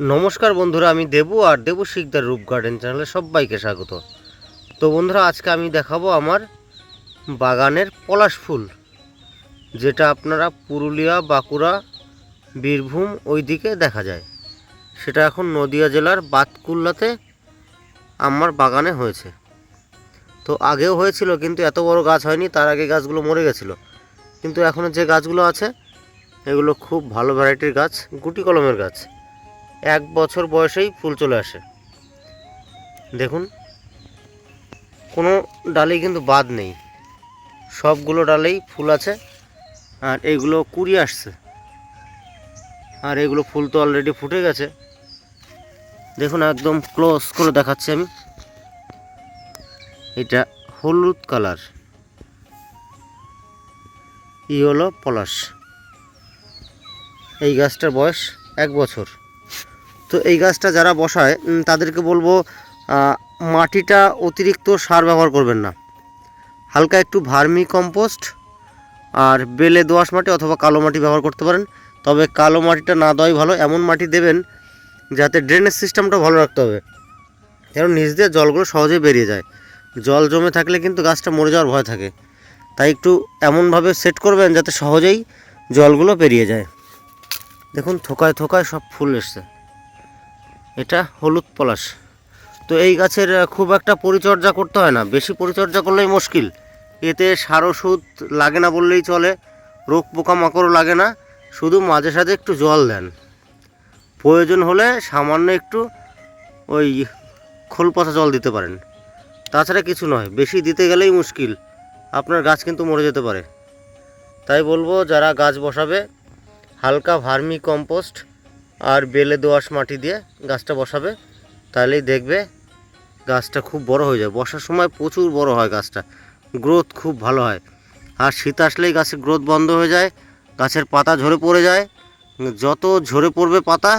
নমস্কার বন্ধুরা, আমি দেবু আর দেবু শিকদার রূপ গার্ডেন চ্যানেলে সবাইকে স্বাগত। তো বন্ধুরা, আজকে আমি দেখাবো আমার বাগানের পলাশ ফুল, যেটা আপনারা পুরুলিয়া, বাঁকুড়া, বীরভূম ওই দিকে দেখা যায়। সেটা এখন নদিয়া জেলার বাতকুল্লাতে আমার বাগানে হয়েছে। তো আগেও হয়েছিল, কিন্তু এত বড় গাছ হয়নি, তার আগে গাছগুলো মরে গেছিল। কিন্তু এখনও যে গাছগুলো আছে, এগুলো খুব ভালো ভ্যারাইটির গাছ, গুটি কলমের গাছ। এক বছর বয়সেই ফুল চলে আসে। দেখুন, কোনো ডালেই কিন্তু বাদ নেই। সবগুলো ডালেই ফুল আছে, আর এইগুলো কুড়ি আসছে। আর এগুলো ফুল তো অলরেডি ফুটে গেছে। দেখুন, একদম ক্লোজ করে দেখাচ্ছি আমি। এটা হলুদ কালার। ই হলো পলাশ। এই গাছটার বয়স এক বছর। তো এই গাছটা যারা বসায় তাদেরকে বলব মাটিটা অতিরিক্ত সার ব্যবহার করবেন না। হালকা একটু ভার্মি কম্পোস্ট আর বেলে দোআঁশ মাটি অথবা কালো মাটি ব্যবহার করতে পারেন। তবে কালো মাটিটা না দেওয়াই ভালো, এমন মাটি দেবেন যাতে ড্রেনেজ সিস্টেমটা ভালো রাখতে হবে। কারণ নিচ দিয়ে জলগুলো সহজেই বেরিয়ে যায়। জল জমে থাকলে কিন্তু গাছটা মরে যাওয়ার ভয় থাকে। তাই একটু এমনভাবে সেট করবেন যাতে সহজেই জলগুলো পেরিয়ে যায়। দেখুন, থোকায় থোকায় সব ফুল এসছে। এটা হলুদ পলাশ। তো এই গাছের খুব একটা পরিচর্যা করতে হয় না। বেশি পরিচর্যা করলেই মুশকিল। এতে সার ওষুধ লাগে না বললেই চলে, রোগ পোকামাকড়ও লাগে না, শুধু মাঝে সাঝে একটু জল দেন। প্রয়োজন হলে সামান্য একটু ওই খোল পচা জল দিতে পারেন। তাছাড়া কিছু নয়, বেশি দিতে গেলেই মুশকিল। আপনার গাছ কিন্তু মরে যেতে পারে। তাই বলব, যারা গাছ বসাবে, হালকা ভার্মি কম্পোস্ট আর বেলে দোআঁশ মাটি দিয়ে গাছটা বসাবে, তাহলেই দেখবে গাছটা খুব বড় হয়ে যায় বর্ষার সময় প্রচুর বড় হয় গাছটা, গ্রোথ খুব ভালো হয়। আর শীত আসলেই গাছের গ্রোথ বন্ধ হয়ে যায়, গাছের পাতা ঝরে পড়ে যায়। যত ঝরে পড়বে পাতা,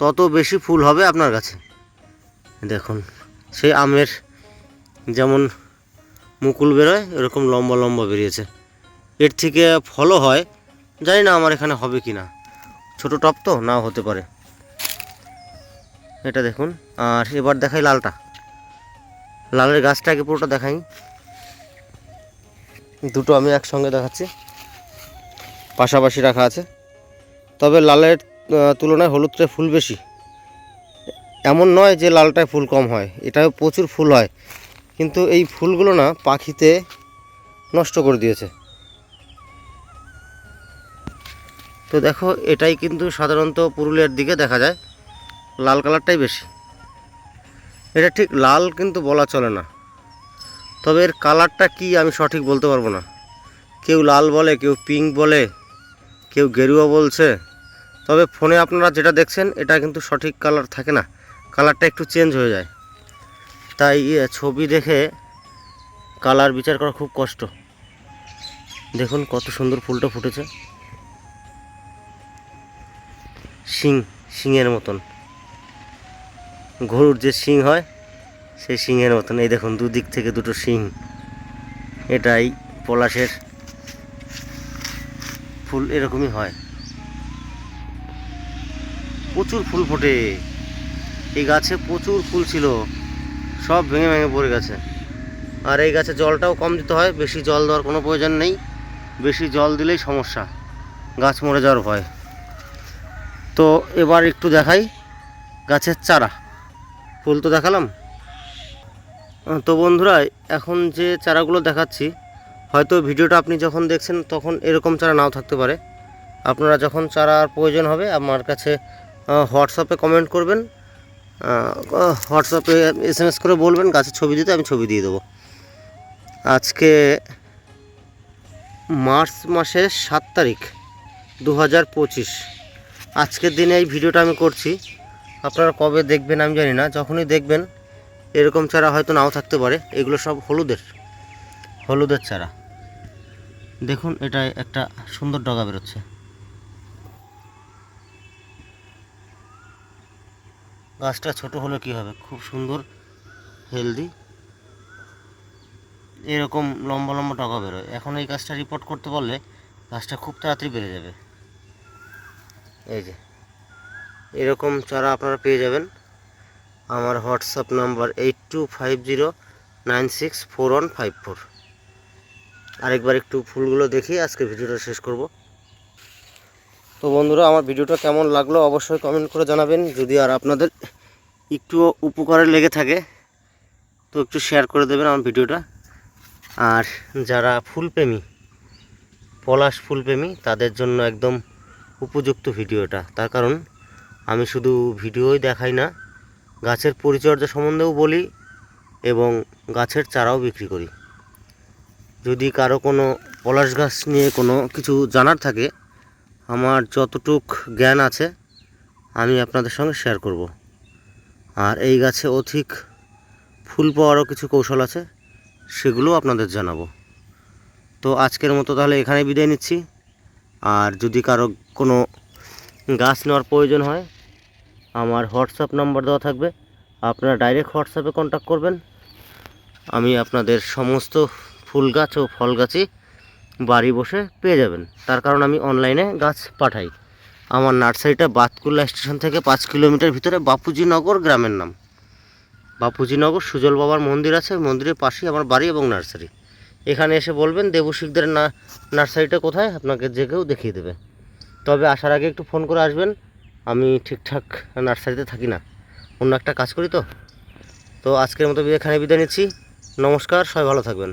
তত বেশি ফুল হবে আপনার গাছে। দেখুন, সেই আমের যেমন মুকুল বেরোয়, এরকম লম্বা লম্বা বেরিয়েছে। এর থেকে ফলও হয়, জানি না আমার এখানে হবে কি না ছোটো টপ তো, নাও হতে পারে। এটা দেখুন, আর এবার দেখাই লালটা। লালের গাছটাকে পুরোটা দেখাই। দুটো আমি একসঙ্গে দেখাচ্ছি। পাশাপাশি রাখা আছে। তবে লালের তুলনায় হলুদটায় ফুল বেশি। এমন নয় যে লালটায় ফুল কম হয়, এটাও প্রচুর ফুল হয়। কিন্তু এই ফুলগুলো না পাখিতে নষ্ট করে দিয়েছে। তো দেখো, এটাই কিন্তু সাধারণত পুরুলিয়ার দিকে দেখা যায়। লাল কালারটাই বেশি। এটা ঠিক লাল কিন্তু বলা চলে না। তবে এর কালারটা কি আমি সঠিক বলতে পারব না। কেউ লাল বলে, কেউ পিঙ্ক বলে, কেউ গেরুয়া বলছে। তবে ফোনে আপনারা যেটা দেখছেন, এটা কিন্তু সঠিক কালার থাকে না। কালারটা একটু চেঞ্জ হয়ে যায়। তাই ছবি দেখে কালার বিচার করা খুব কষ্ট। দেখুন কত সুন্দর ফুলটা ফুটেছে। শিং শিংয়ের মতন। গরুর যে শিং হয়, সেই শিংয়ের মতন। এই দেখুন, দুদিক থেকে দুটো শিং। এটাই পলাশের ফুল, এরকমই হয়। প্রচুর ফুল ফোটে। এই গাছে প্রচুর ফুল ছিল। সব ভেঙে ভেঙে পড়ে গেছে। আর এই গাছে জলটাও কম দিতে হয়। বেশি জল দেওয়ার কোনো প্রয়োজন নেই। বেশি জল দিলেই সমস্যা। গাছ মরে যাওয়ার ভয়। তো এবার একটু দেখাই গাছের চারা। ফুল তো দেখালাম। তো বন্ধুরা, এখন যে চারাগুলো দেখাচ্ছি, হয়তো ভিডিওটা আপনি যখন দেখছেন তখন এরকম চারা নাও থাকতে পারে। আপনারা যখন চারার প্রয়োজন হবে, আমার কাছে হোয়াটসঅ্যাপে কমেন্ট করবেন। হোয়াটসঅ্যাপে এস এম এস করে বলবেন, গাছের ছবি দিতে আমি ছবি দিয়ে দেবো। আজকে মার্চ মাসের সাত তারিখ দু হাজার পঁচিশ। আজকের দিনে এই ভিডিওটা আমি করছি। আপনারা কবে দেখবেন আমি জানি না, যখনই দেখবেন এরকম চারা হয়তো নাও থাকতে পারে। এগুলো সব হলুদের হলুদের চারা। দেখুন, এটা একটা সুন্দর ডগা বেরোচ্ছে। গাছটা ছোট হলে কি হবে? খুব সুন্দর, হেলদি। এরকম লম্বা লম্বা ডগা বেরোয়। এখন এই গাছটা রিপোর্ট করতে পারলে গাছটা খুব তাড়াতাড়ি বেড়ে যাবে। এই যে। এরকম চারা আপনারা পেয়ে যাবেন। আমার WhatsApp number eight two five zero nine six four one five four. আরেকবার একটু ফুলগুলো দেখি, আজকে ভিডিওটা শেষ করব। তো বন্ধুরা, আমার ভিডিওটা কেমন লাগল অবশ্যই কমেন্ট করে জানাবেন। যদি আর আপনাদের একটু উপকারে লেগে থাকে, তো একটু শেয়ার করে দেবেন আমার ভিডিওটা। আর যারা ফুলপ্রেমী, পলাশ ফুলপ্রেমী, তাদের জন্য একদম উপযুক্ত ভিডিওটা। তার কারণ আমি শুধু ভিডিওই দেখাই না, গাছের পরিচর্যা সম্বন্ধেও বলি এবং গাছের চারাও বিক্রি করি। যদি কারও কোনো পলাশ গাছ নিয়ে কোনো কিছু জানার থাকে, আমার যতটুক জ্ঞান আছে, আমি আপনাদের সঙ্গে শেয়ার করব। আর এই গাছে অধিক ফুল পাওয়ারও কিছু কৌশল আছে, সেগুলোও আপনাদের জানাব। তো আজকের মতো তাহলে এখানে বিদায় নিচ্ছি। আর যদি কারও কোনো গাছ নেওয়ার প্রয়োজন হয়, আমার হোয়াটসঅ্যাপ নাম্বার দেওয়া থাকবে। আপনারা ডাইরেক্ট হোয়াটসঅ্যাপে কন্ট্যাক্ট করবেন। আমি আপনাদের সমস্ত ফুল গাছ ও ফল গাছই বাড়ি বসে পেয়ে যাবেন। তার কারণ আমি অনলাইনে গাছ পাঠাই। আমার নার্সারিটা বাতকুল্লা স্টেশন থেকে পাঁচ কিলোমিটার ভিতরে বাপুজিনগর গ্রামের নাম। বাপুজিনগর সুজল বাবার মন্দির আছে, ওই মন্দিরের পাশেই আমার বাড়ি এবং নার্সারি। এখানে এসে বলবেন দেবশিকদের না নার্সারিটা কোথায়? আপনাকে যে কেউ দেখিয়ে দেবে। তবে আসার আগে একটু ফোন করে আসবেন। আমি ঠিকঠাক নার্সারিতে থাকি না। অন্য একটা কাজ করি তো? তো আজকের মতো এখানে বিদায় নিচ্ছি। নমস্কার, সবাই ভালো থাকবেন।